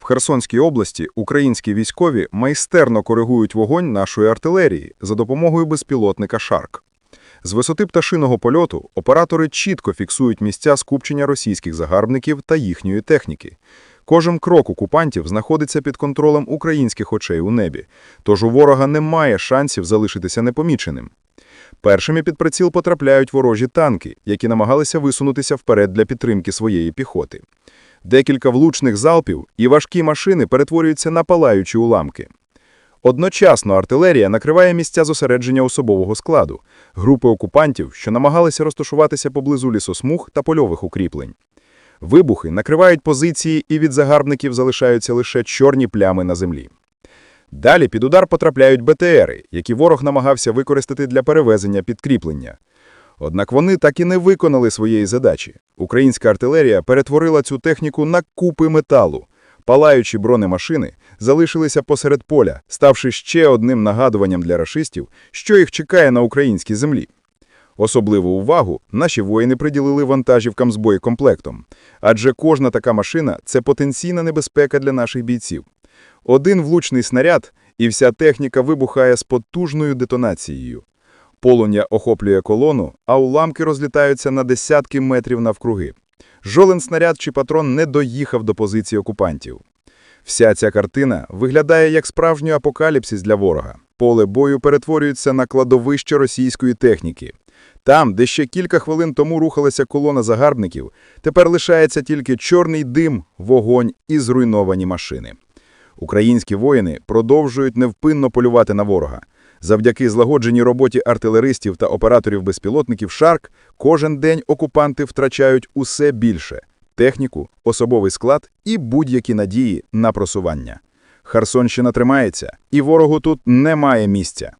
В Херсонській області українські військові майстерно коригують вогонь нашої артилерії за допомогою безпілотника «Шарк». З висоти пташиного польоту оператори чітко фіксують місця скупчення російських загарбників та їхньої техніки. Кожен крок окупантів знаходиться під контролем українських очей у небі, тож у ворога немає шансів залишитися непоміченим. Першими під приціл потрапляють ворожі танки, які намагалися висунутися вперед для підтримки своєї піхоти. Декілька влучних залпів і важкі машини перетворюються на палаючі уламки. Одночасно артилерія накриває місця зосередження особового складу, групи окупантів, що намагалися розташуватися поблизу лісосмуг та польових укріплень. Вибухи накривають позиції і від загарбників залишаються лише чорні плями на землі. Далі під удар потрапляють БТРи, які ворог намагався використати для перевезення підкріплення. Однак вони так і не виконали своєї задачі. Українська артилерія перетворила цю техніку на купи металу. Палаючі бронемашини залишилися посеред поля, ставши ще одним нагадуванням для рашистів, що їх чекає на українській землі. Особливу увагу наші воїни приділили вантажівкам з боєкомплектом, адже кожна така машина – це потенційна небезпека для наших бійців. Один влучний снаряд, і вся техніка вибухає з потужною детонацією. Полум'я охоплює колону, а уламки розлітаються на десятки метрів навкруги. Жоден снаряд чи патрон не доїхав до позиції окупантів. Вся ця картина виглядає як справжній апокаліпсис для ворога. Поле бою перетворюється на кладовище російської техніки. Там, де ще кілька хвилин тому рухалася колона загарбників, тепер лишається тільки чорний дим, вогонь і зруйновані машини. Українські воїни продовжують невпинно полювати на ворога. Завдяки злагодженій роботі артилеристів та операторів безпілотників «Шарк» кожен день окупанти втрачають усе більше – техніку, особовий склад і будь-які надії на просування. Херсонщина тримається, і ворогу тут немає місця.